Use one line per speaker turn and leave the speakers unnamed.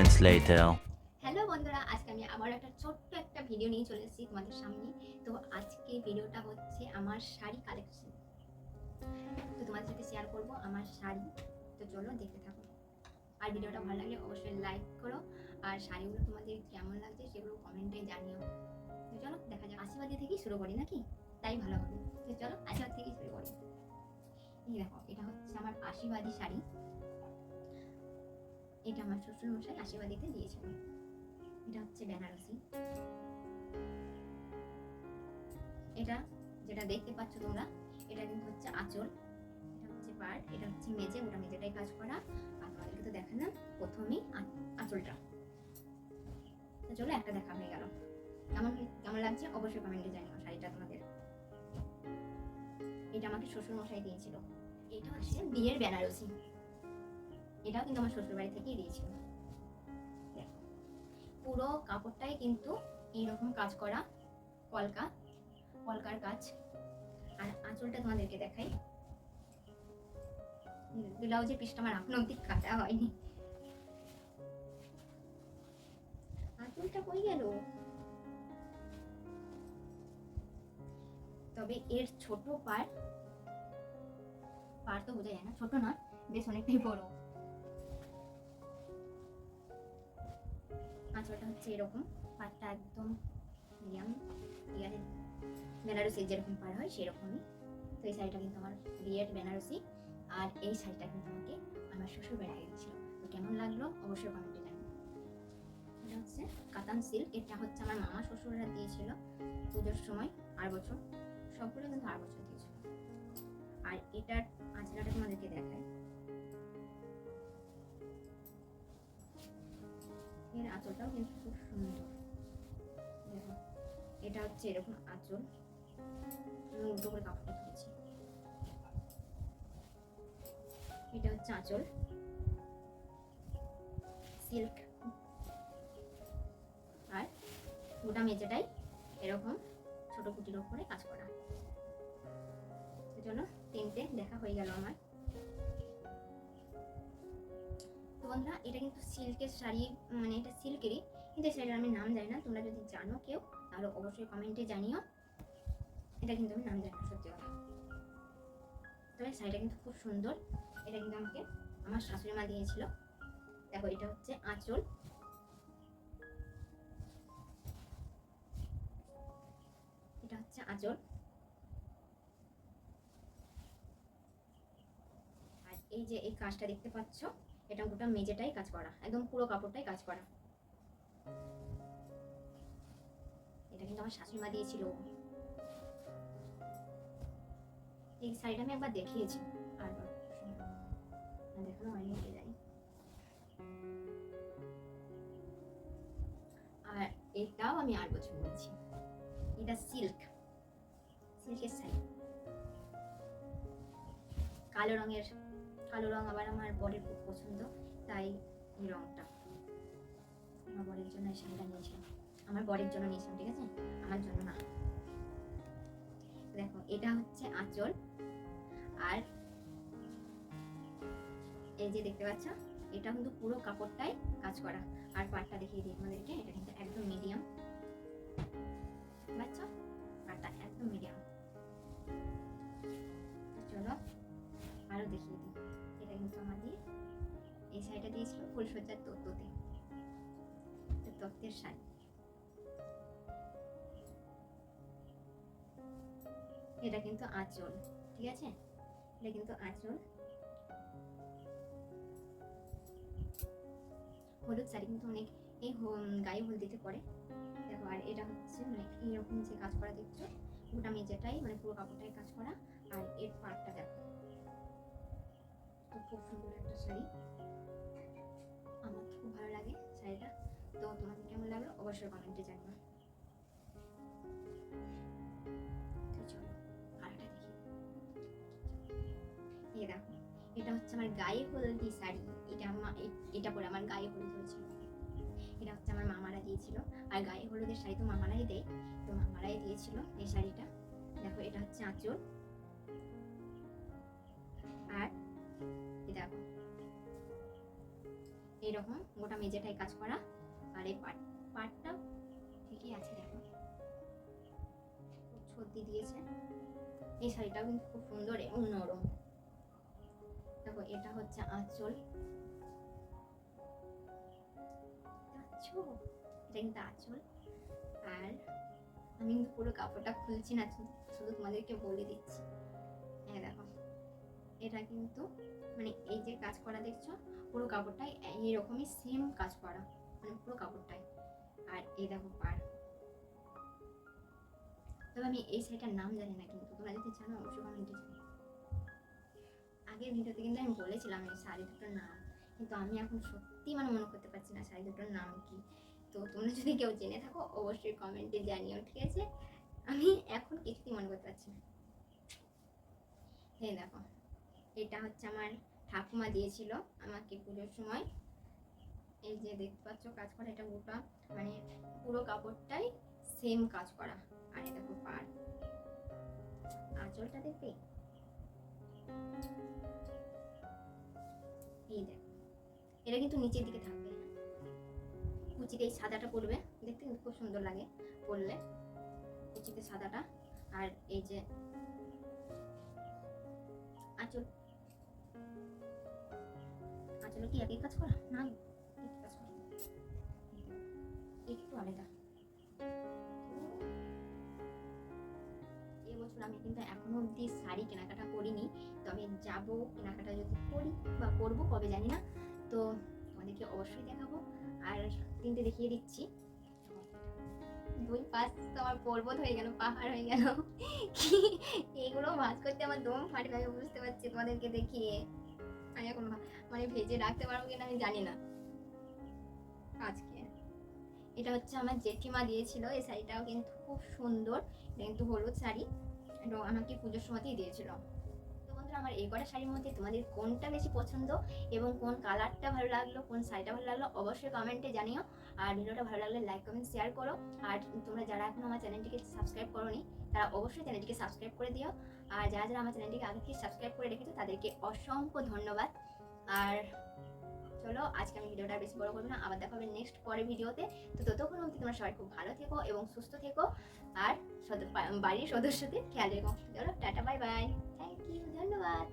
moments later.
Hello বন্ধুরা, আজকে আমি আবার একটা ছোট্ট একটা ভিডিও নিয়ে চলে এসেছি তোমাদের সামনে। তো আজকে ভিডিওটা হচ্ছে আমার শাড়ি কালেকশন তো তোমাদের সাথে শেয়ার করব আমার শাড়ি। তো চলো দেখতে থাকো। আর ভিডিওটা ভালো লাগলে অবশ্যই লাইক করো। আর শাড়িগুলো তোমাদের কেমন লাগছে সেগুলো কমেন্টে জানিও। তো চলো, দেখা যাক। আশীর্বাদী থেকেই শুরু করি নাকি? তাই ভালো হবে। তো চলো, আশীর্বাদ থেকেই শুরু করি। এই দেখো, এটা হচ্ছে আমার আশীর্বাদী শাড়ি। এটা আমার শ্বশুর মশাই আশীর্বাদীতে দিয়েছিল এটা হচ্ছে বেনারসি এটা যেটা দেখতে পাচ্ছ তোমরা, এটা কিন্তু হচ্ছে আঁচল। এটা হচ্ছে পার্ট, এটা হচ্ছে মেজে, ওটা মেজেটাই কাজ করা। আর তোমাদেরকে তো দেখালাম প্রথমেই আঁচলটা। চলো একটা দেখা হয়ে গেল। কেমন কেমন লাগছে অবশ্যই কমেন্টে জানিও শাড়িটা তোমাদের। এটা আমাকে শ্বশুর মশাই দিয়েছিল। এটা হচ্ছে বিয়ের বেনারসি এটাও কিন্তু আমার শ্বশুর বাড়ি থেকেই দিয়েছিল। পুরো কাপড়টাই কিন্তু এইরকম কাজ করা কলকা কলকার কাজ। আর আঁচলটা তোমাদেরকে দেখাই। ব্লাউজের পিসটা আমার এখনও অব্দি কাটা হয়নি। আঁচলটা কই গেল? তবে এর ছোট পার পার তো বোঝা যায় না, ছোট না বেশ অনেকটাই বড়। আঁচলটা হচ্ছে এরকম। পাটটা একদম মিডিয়াম ঠিক আছে? বেনারসি যেরকম পার হয় সেরকমই। তো এই শাড়িটা কিন্তু আমার বিয়ের বেনারসি। আর এই শাড়িটা কিন্তু আমাকে আমার শ্বশুর বাড়ি থেকে দিয়েছিল। তো কেমন লাগল অবশ্যই কমেন্টে জানাবেন। এটা হচ্ছে কাতান সিল্ক এটা হচ্ছে আমার মামা শ্বশুররা দিয়েছিল পুজোর সময়, আর বছর। সবগুলো কিন্তু আর বছর দিয়েছিল। আর এটার আঁচলাটা তোমাদেরকে দেখায় আঁচলটাও কিন্তু খুব সুন্দর। এটা হচ্ছে এরকম আঁচল। আমি উল্টো করে কাপড়টা তুলেছি। এটা হচ্ছে আঁচল। সিল্ক। আর গোটা মেঝেটাই এরকম ছোট কুটির ওপরে কাজ করা। সেজন্য তিনটে দেখা হয়ে গেল আমার। বন্ধুরা, এটা কিন্তু সিল্কের শাড়ি মানে এটা সিল্কেরই কিন্তু এই শাড়িটার আমি নাম জানি না, তোমরা যদি জানো কেউ, তাহলে অবশ্যই কমেন্টে জানিও। এটা কিন্তু আমি নাম জানি না, সত্যি কথা। তবে শাড়িটা কিন্তু খুব সুন্দর। এটা কিন্তু আমাকে আমার শাশুড়ি মা দিয়েছিল। দেখো, এটা হচ্ছে আঁচল। এটা হচ্ছে আঁচল। আর এই যে এই কাজটা দেখতে পাচ্ছ এটা গোটা মেঝেটাই কাজ করা, একদম পুরো কাপড়টাই কাজ করা। এটা কিন্তু আমার শাশুড়ি মা দিয়েছিল। এই শাড়িটা আমি একবার দেখিয়েছি। আর দেখানো হয়নি, কে জানি। আর এটাও আমি আর বছর বলছি এটা সিল্ক সিল্কের শাড়ি। কালো রঙের। কালো রং, আবার আমার বরের খুব পছন্দ, তাই এই রংটা। আমার বরের জন্য এই শাড়িটা নিয়েছিলাম। আমার বরের জন্য নিয়েছিলাম, ঠিক আছে? আমার জন্য না। দেখো, এটা হচ্ছে আঁচল। আর এই যে দেখতে পাচ্ছ, এটা কিন্তু পুরো কাপড়টাই কাজ করা। আর পাটটা দেখিয়ে দিই তোমাদেরকে, এটা কিন্তু একদম মিডিয়াম পাচ্ছ? পাটটা একদম মিডিয়াম চলো, আরও দেখিয়ে দিই। এটা কিন্তু আমাদের এই শাড়িটা দিয়েছিল ফুলসজ্জার তত্ত্বতে। তত্ত্বের শাড়ি। এটা কিন্তু আঁচল, ঠিক আছে? এটা কিন্তু আঁচল। হলুদ শাড়ি কিন্তু অনেক, এই গায়ে হলদিতে পরে। দেখো, আর এটা হচ্ছে মানে এইরকম যে কাজ করা দেখছ, গোটা মেঝেটাই মানে পুরো কাপড়টাই কাজ করা। আর এর পাটটা দেখো। খুব সুন্দর একটা শাড়ি। আমার খুব ভালো লাগে শাড়িটা। তো তোমাদের কেমন লাগল? অবশ্যই কমেন্টে জানিও। এই দেখো, এটা হচ্ছে আমার গায়ে হলদি শাড়ি। এটা আমা- এ- এটা পরে আমার গায়ে হলুদ হয়েছিল। এটা হচ্ছে আমার মামারা দিয়েছিল। আর গায়ে হলুদের শাড়ি তো মামারাই দেয়। তো মামারাই দিয়েছিল এই শাড়িটা। দেখো, এটা হচ্ছে আঁচল। আর দেখো। এইরকম গোটা মেঝেটাই কাজ করা। আর এই পাট পাটটা ঠিকই আছে দেখো। সর্দি দিয়েছে। এই শাড়িটাও কিন্তু খুব সুন্দর এবং নরম দেখো, এটা হচ্ছে আঁচল। এটা কিন্তু আঁচল। আর আমি কিন্তু পুরো কাপড়টা খুলছি না শুধু তোমাদেরকে বলে দিচ্ছি। এটা কিন্তু মানে এই যে কাজ করা দেখছ, পুরো কাপড়টাই এইরকমই সেম কাজ করা মানে পুরো কাপড়টাই। আর এই দেখো পার তবে আমি এই শাড়িটার নাম জানি না কিন্তু, তোমরা যদি জানো অবশ্যই কমেন্টে জানো আগের ভিডিওতে কিন্তু আমি বলেছিলাম এই শাড়ি দুটোর নাম, কিন্তু আমি এখন সত্যি মানে মনে করতে পারছি না শাড়ি দুটোর নাম কি। তো তোমরা যদি কেউ জেনে থাকো, অবশ্যই কমেন্টে জানিও, ঠিক আছে? আমি এখন কিছুই মনে করতে পারছি না। এই দেখো। এটা হচ্ছে আমার ঠাকুমা দিয়েছিল আমাকে পুজোর সময়। এই যে দেখতে পাচ্ছ কাজ করা, এটা গোটা মানে পুরো কাপড়টাই সেম কাজ করা। আর এই দেখো পার আঁচলটা দেখবে? এই এটা কিন্তু নিচের দিকে থাকবে। কুচিতে এই সাদাটা পড়বে, দেখতে কিন্তু খুব সুন্দর লাগে পরলে কুচিতে সাদাটা, আর এই যে আঁচল আঁচলে কি একই কাজ করা? না একটু আলাদা। এবছর আমি কিন্তু এখনও অবধি শাড়ি কেনাকাটা করিনি। তবে যাব কেনাকাটা যদি করি বা করব, কবে জানি না। তো তোমাদেরকে অবশ্যই দেখাবো। আর তিনটে দেখিয়ে দিচ্ছি। দুই পাশ তো আমার পর্বত হয়ে গেল, পাহাড় হয়ে গেল। কি এইগুলো ভাজ করতে আমার দম ফাটবে বুঝতে পারছি তোমাদেরকে দেখিয়ে। আমি এখন মানে ভেজে রাখতে পারব কিনা আমি জানি না। আজকে। এটা হচ্ছে আমার জেঠিমা দিয়েছিল, এই শাড়িটাও কিন্তু খুব সুন্দর। এটা কিন্তু হলুদ শাড়ি। এটা আমাকে পুজোর সময়তেই দিয়েছিল। এই কটা শাড়ির মধ্যে তোমাদের কোনটা বেশি পছন্দ এবং কোন কালারটা ভালো লাগল, কোন শাড়িটা ভালো লাগল, অবশ্যই কমেন্টে জানিও। আর ভিডিওটা ভালো লাগলে লাইক কমেন্ট শেয়ার করো। আর তোমরা যারা এখনও আমার চ্যানেলটিকে সাবস্ক্রাইব করোনি, তারা অবশ্যই চ্যানেলটিকে সাবস্ক্রাইব করে দিও। আর যারা যারা আমার চ্যানেলটিকে আগে থেকে সাবস্ক্রাইব করে রেখেছো, তাদেরকে অসংখ্য ধন্যবাদ। আর চলো, আজকে আমি ভিডিওটা বেশি বড় করব না। আবার দেখা হবে নেক্সট পরের ভিডিওতে। তো ততক্ষণ অবধি তোমরা সবাই খুব ভালো থেকো এবং সুস্থ থেকো। আর বাড়ির সদস্যদের খেয়াল রেখো। চলো, tata bye bye Thank you. 夜は